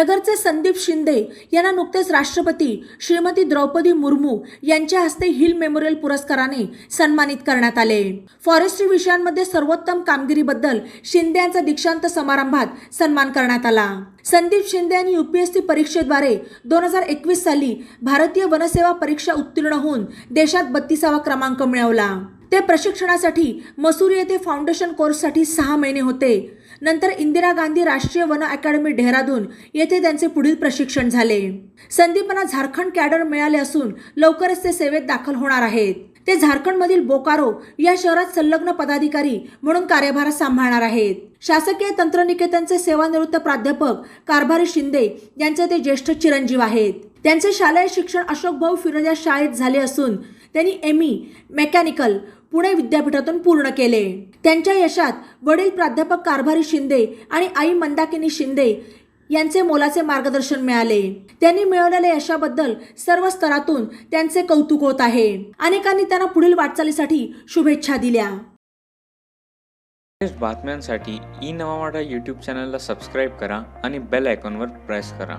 नगरचे संदीप शिंदे यांना नुकतेच राष्ट्रपती श्रीमती द्रौपदी मुर्मू यांच्या हस्ते हिल मेमोरियल पुरस्काराने सन्मानित करण्यात आले. फॉरेस्ट्री विषयांमध्ये सर्वोत्तम कामगिरीबद्दल शिंदे यांचा दीक्षांत समारंभात सन्मान करण्यात आला. संदीप शिंदे यांनी यूपीएससी परीक्षेद्वारे दोन हजार एकवीस साली भारतीय वनसेवा परीक्षा उत्तीर्ण होऊन देशात बत्तीसावा क्रमांक मिळवला. ते प्रशिक्षणासाठी मसुरी येथे फाउंडेशन कोर्ससाठी सहा महिने होते. नंतर इंदिरा गांधी राष्ट्रीय वन अकॅडमी डेहराडून येथे त्यांचे पुढील प्रशिक्षण झाले. संदीपांना झारखंड कॅडर मिळाले असून लवकरच ते सेवेत दाखल होणार आहेत. ते झारखंडमधील बोकारो या शहरात संलग्न पदाधिकारी म्हणून कार्यभार सांभाळणार आहेत. शासकीय तंत्रनिकेतनचे सेवानिवृत्त प्राध्यापक कारभारी शिंदे यांचे ते ज्येष्ठ चिरंजीव आहेत. त्यांचे शालेय शिक्षण अशोक भाऊ फिरोजा शाळेत झाले असून त्यांनी एमी मेकॅनिकल पुणे विद्यापीठातून पूर्ण केले. त्यांच्या यशात वडील प्राध्यापक कारभारी शिंदे आणि आई मंदाकिनी शिंदे यांचे मोलाचे मार्गदर्शन मिळाले. त्यांनी मिळवलेल्या यशाबद्दल सर्व स्तरातून त्यांचे कौतुक होत आहे. अनेकांनी त्यांना पुढील वाटचालीसाठी शुभेच्छा दिल्या. बातम्यांसाठी ई नवा यूट्यूब चॅनलला सबस्क्राईब करा आणि बेल आयकॉनवर प्रेस करा.